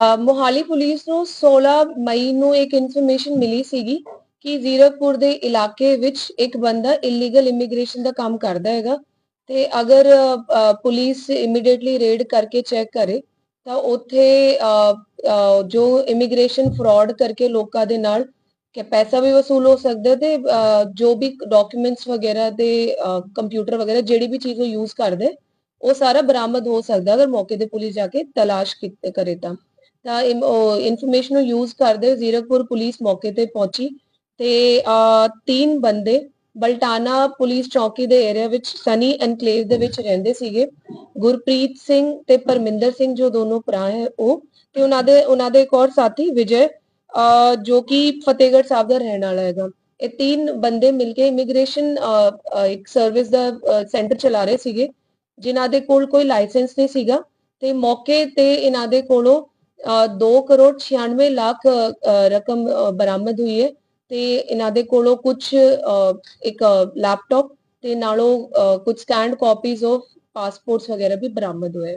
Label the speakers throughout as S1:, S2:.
S1: Mohali police ਨੂੰ 16 ਮਈ ਨੂੰ ਇੱਕ ਇਨਫੋਰਮੇਸ਼ਨ ਮਿਲੀ ਸੀਗੀ ਕਿ ਜ਼ੀਰਕਪੁਰ ਦੇ ਇਲਾਕੇ ਵਿੱਚ ਇੱਕ ਬੰਦਾ ਇਲੀਗਲ ਇਮੀਗ੍ਰੇਸ਼ਨ ਦਾ ਕੰਮ ਕਰਦਾ ਹੈਗਾ ਤੇ ਅਗਰ ਪੁਲਿਸ ਇਮੀਡੀਏਟਲੀ ਰੇਡ ਕਰਕੇ ਚੈੱਕ ਕਰੇ ਤਾਂ ਉੱਥੇ ਜੋ ਇਮੀਗ੍ਰੇਸ਼ਨ ਫਰਾਡ ਕਰਕੇ ਲੋਕਾਂ ਦੇ ਨਾਲ ਕਿ ਪੈਸਾ ਵੀ ਵਸੂਲ ਹੋ ਸਕਦਾ ਹੈ ਤੇ ਜੋ ਵੀ ਡਾਕੂਮੈਂਟਸ ਵਗੈਰਾ ਦੇ ਕੰਪਿਊਟਰ ਵਗੈਰਾ ਜਿਹੜੀ ਵੀ ਚੀਜ਼ ਉਹ ਯੂਜ਼ ਕਰਦੇ, ਉਹ ਸਾਰਾ ਬਰਾਮਦ ਹੋ ਸਕਦਾ ਅਗਰ ਮੌਕੇ ਤੇ ਪੁਲਿਸ ਜਾ ਕੇ ਤਲਾਸ਼ ਕਰੇ ਤਾਂ। ਤਾਂ ਇਨਫੋਰਮੇਸ਼ਨ ਨੂੰ ਯੂਜ਼ ਕਰਦੇ ਜ਼ੀਰਕਪੁਰ ਪੁਲਿਸ ਮੌਕੇ ਤੇ ਪਹੁੰਚੀ ਤੇ ਤਿੰਨ ਬੰਦੇ ਬਲਟਾਨਾ ਪੁਲਿਸ ਚੌਕੀ ਦੇ ਏਰੀਆ ਵਿੱਚ ਸਨੀ ਐਨਕਲੇਵ ਦੇ ਵਿੱਚ ਰਹਿੰਦੇ ਸੀਗੇ। ਗੁਰਪ੍ਰੀਤ ਸਿੰਘ ਤੇ ਪਰਮਿੰਦਰ ਸਿੰਘ ਜੋ ਦੋਨੋਂ ਭਰਾ ਹੈ ਉਹ ਤੇ ਉਹਨਾਂ ਦੇ ਉਹਨਾਂ ਦੇ ਇੱਕ ਹੋਰ ਸਾਥੀ ਵਿਜੇ ਜੋ ਕਿ ਫਤਿਹਗੜ੍ਹ ਸਾਹਿਬ ਦਾ ਰਹਿਣ ਵਾਲਾ ਹੈਗਾ। ਇਹ ਤਿੰਨ ਬੰਦੇ ਮਿਲ ਕੇ ਇਮੀਗ੍ਰੇਸ਼ਨ ਇੱਕ ਸਰਵਿਸ ਦਾ ਸੈਂਟਰ ਚਲਾ ਰਹੇ ਸੀਗੇ, ਜਿਨ੍ਹਾਂ ਦੇ ਕੋਲ ਕੋਈ ਲਾਇਸੈਂਸ ਨਹੀਂ ਸੀਗਾ ਤੇ ਮੌਕੇ ਤੇ ਇਹਨਾਂ ਦੇ ਕੋਲੋਂ 2 ਕਰੋੜ 96 ਲੱਖ ਰਕਮ ਬਰਾਮਦ ਹੋਈ ਹੈ ਤੇ ਇਹਨਾਂ ਦੇ ਕੋਲੋਂ ਕੁਝ ਇੱਕ ਲੈਪਟਾਪ ਤੇ ਨਾਲੋਂ ਕੁਝ ਸਕੈਨਡ ਕਾਪੀਜ਼ ਆਫ ਪਾਸਪੋਰਟਸ ਵਗੈਰਾ ਵੀ ਬਰਾਮਦ ਹੋਏ।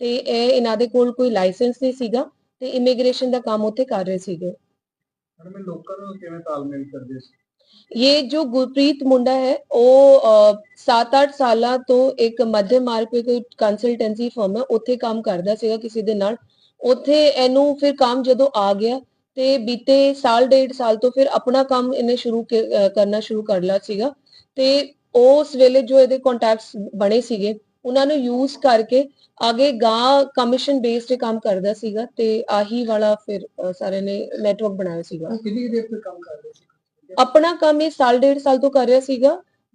S1: ਤੇ ਇਹ ਇਹਨਾਂ ਦੇ ਕੋਲ ਕੋਈ ਲਾਇਸੈਂਸ ਨਹੀਂ ਸੀਗਾ ਤੇ ਇਮੀਗ੍ਰੇਸ਼ਨ ਦਾ ਕੰਮ ਉੱਥੇ ਕਰ ਰਹੇ ਸੀਗੇ।
S2: ਮੈਡਮ ਇਹ ਲੋਕਾਂ ਨੂੰ ਕਿਵੇਂ ਤਾਲਮੇਲ ਕਰਦੇ ਸੀ?
S1: ਇਹ ਜੋ ਗੁਰਪ੍ਰੀਤ ਮੁੰਡਾ ਹੈ ਉਹ 7-8 ਸਾਲਾਂ ਤੋਂ ਇੱਕ ਮੱਧ ਮਾਰਕ ਕੋਈ ਕੰਸਲਟੈਂਸੀ ਫਰਮ ਹੈ ਉੱਥੇ ਕੰਮ ਕਰਦਾ ਸੀਗਾ ਕਿਸੇ ਦੇ ਨਾਲ। ਉੱਥੇ ਇਹਨੂੰ ਫਿਰ ਕੰਮ ਜਦੋਂ ਆ ਗਿਆ ਤੇ ਬੀਤੇ ਸਾਲ ਡੇਢ ਸਾਲ ਤੋਂ ਫਿਰ ਆਪਣਾ ਕੰਮ ਇਹਨੇ ਸ਼ੁਰੂ ਕਰਨਾ ਸ਼ੁਰੂ ਕਰ ਲਿਆ ਸੀਗਾ। ਤੇ ਉਸ ਵੇਲੇ ਜੋ ਇਹਦੇ ਕੰਟੈਕਟਸ ਬਣੇ ਸੀਗੇ ਉਹਨਾਂ ਨੂੰ ਯੂਜ਼ ਕਰਕੇ ਅੱਗੇ ਗਾਂ ਕਮਿਸ਼ਨ ਬੇਸਡ ਕੰਮ ਕਰਦਾ ਸੀਗਾ ਤੇ ਆਹੀ ਵਾਲਾ ਫਿਰ ਸਾਰੇ ਨੇ ਨੈਟਵਰਕ ਬਣਾਇਆ ਸੀਗਾ।
S2: ਕਿੰਨੀ ਦੇਰ ਤੋਂ ਕੰਮ ਕਰਦੇ ਸੀ?
S1: ਆਪਣਾ ਕੰਮ ਇਹ ਸਾਲ ਡੇਢ ਸਾਲ ਤੋਂ ਕਰ ਰਿਹਾ ਸੀਗਾ।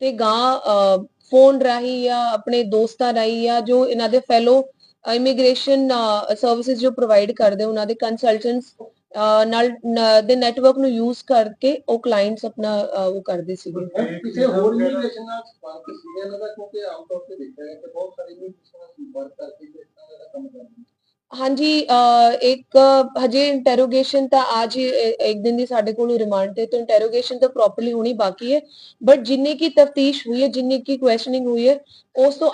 S1: ਤੇ ਗਾਂ ਫੋਨ ਰਾਹੀਂ ਜਾਂ ਆਪਣੇ ਦੋਸਤਾਂ ਰਾਹੀਂ ਜਾਂ ਜੋ ਇਹਨਾਂ ਦੇ ਫੈਲੋ ਇਮੀਗ੍ਰੇਸ਼ਨ ਸਰਵਿਸਿਜ਼ ਜੋ ਪ੍ਰੋਵਾਈਡ ਕਰਦੇ, ਉਹਨਾਂ ਦੇ ਕੰਸਲਟੈਂਟਸ ਨਾਲ ਦੇ ਨੈਟਵਰਕ ਨੂੰ ਯੂਜ਼ ਕਰਕੇ ਉਹ ਕਲਾਇੰਟਸ ਆਪਣਾ ਉਹ ਕਰਦੇ ਸੀਗੇ।
S2: ਕਿਸੇ ਹੋਰ ਇਮੀਗ੍ਰੇਸ਼ਨ ਨਾਲ ਸੰਪਰਕ ਸੀਗਾ ਇਹਨਾਂ ਦਾ? ਕਿਉਂਕਿ ਆਮ ਤੌਰ ਤੇ ਦੇਖਿਆ ਹੈ ਕਿ ਬਹੁਤ ਸਾਰੇ ਇਮੀਗ੍ਰੇਸ਼ਨ ਨਾਲ ਸੰਪਰਕ ਕਰਕੇ ਇਸ ਤਰ੍ਹਾਂ ਦਾ ਕੰਮ ਕਰਦੇ
S1: ਹਾਂਜੀ ਇੱਕ ਹਜੇ ਇੰਟਰੋਗੇਸ਼ਨ ਤਾਂ ਅੱਜ ਇੱਕ ਦਿਨ ਦੀ ਸਾਡੇ ਕੋਲ ਰਿਮਾਂਡ ਤੇ, ਤਾਂ ਇੰਟਰੋਗੇਸ਼ਨ ਤਾਂ ਪ੍ਰੋਪਰਲੀ ਹੋਣੀ ਬਾਕੀ ਹੈ। ਬਟ ਜਿੰਨੇ ਕੀ ਤਫਤੀਸ਼ ਹੋਈ ਹੈ, ਜਿੰਨੀ ਕੀ ਕੁਐਸਚਨਿੰਗ ਹੋਈ ਹੈ, ਉਸ ਤੋਂ